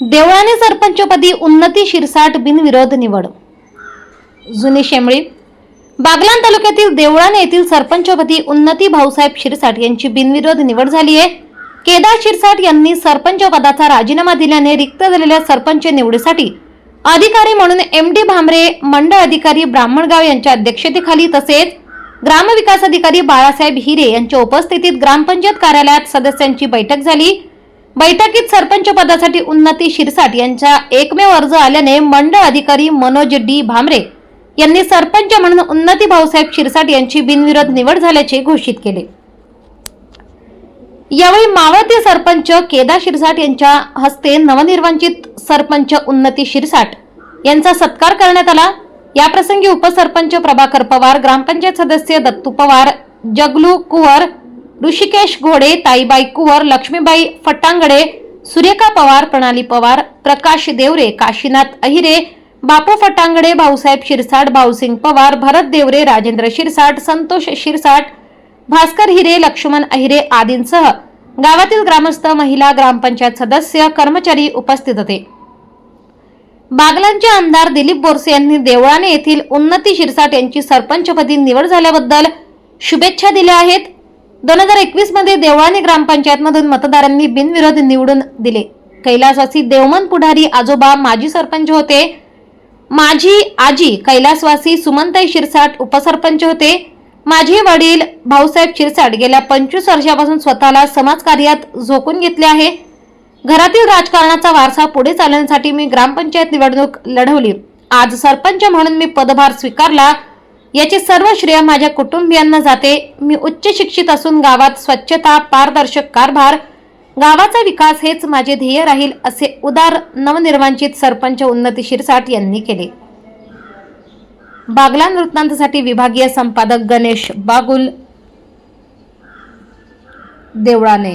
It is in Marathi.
देवळाने सरपंचपदी उन्नती शिरसाट बिनविरोध निवड. जुनी शेमळी बागलाण तालुक्यातील देवळाने येथील सरपंचपदी उन्नती भाऊसाहेब शिरसाट यांची बिनविरोध निवड झाली आहे. केदार शिरसाट यांनी सरपंच पदाचा राजीनामा दिल्याने रिक्त झालेल्या सरपंच निवडीसाठी अधिकारी म्हणून एम डी भामरे मंडळ अधिकारी ब्राह्मणगाव यांच्या अध्यक्षतेखाली तसेच ग्रामविकास अधिकारी बाळासाहेब हिरे यांच्या उपस्थितीत ग्रामपंचायत कार्यालयात सदस्यांची बैठक झाली. बैठकीत सरपंच पदासाठी उन्नती शिरसाट यांचा एकमेव अर्ज आल्याने मंडळ अधिकारी मनोज डी भामरे यांनी सरपंच म्हणून उन्नती भाऊसाहेब शिरसाट यांची बिनविरोध निवड झाल्याचे घोषित केले. यावेळी मावळते सरपंच केदार शिरसाट यांच्या हस्ते नवनिर्वाचित सरपंच उन्नती शिरसाट यांचा सत्कार करण्यात आला. याप्रसंगी उपसरपंच प्रभाकर पवार ग्रामपंचायत सदस्य दत्तू पवार जगलू कुवर ऋषिकेश घोडे ताईबाई कुवर लक्ष्मीबाई फटांगडे सुरेखा पवार प्रणाली पवार प्रकाश देवरे काशीनाथ अहिरे बापू फटांगडे भाऊसाहेब शिरसाट भाऊसिंग पवार भरत देवरे राजेंद्र शिरसाट संतोष शिरसाट भास्कर हिरे लक्ष्मण अहिरे आदींसह गावातील ग्रामस्थ महिला ग्रामपंचायत सदस्य कर्मचारी उपस्थित होते. बागलांचे आमदार दिलीप बोरसे यांनी देवळाने येथील उन्नती शिरसाट यांची सरपंचपदी निवड झाल्याबद्दल शुभेच्छा दिल्या आहेत. दोन हजार एकवीसमध्ये देवळाने ग्रामपंचायतमधून मतदारांनी बिनविरोध निवडून दिले. कैलासवासी देवमन पुढारी आजोबा माजी सरपंच होते. माझी आजी कैलासवासी सुमनताई शिरसाट उपसरपंच होते. माझे वडील भाऊसाहेब शिरसाट गेल्या पंचवीस वर्षापासून स्वतःला समाजकार्यात झोकून घेतले आहे. घरातील राजकारणाचा वारसा पुढे चालवण्यासाठी मी ग्रामपंचायत निवडणूक लढवली. आज सरपंच म्हणून मी पदभार स्वीकारला. याचे सर्व श्रेय माझ्या कुटुंबियांना जाते. मी उच्च शिक्षित असून गावात स्वच्छता पारदर्शक कारभार गावाचा विकास हेच माझे ध्येय राहील असे उदार नवनिर्वांचित सरपंच उन्नती शिरसाट यांनी केले. बागला नृत्तांतसाठी विभागीय संपादक गणेश बागुल देवळाने.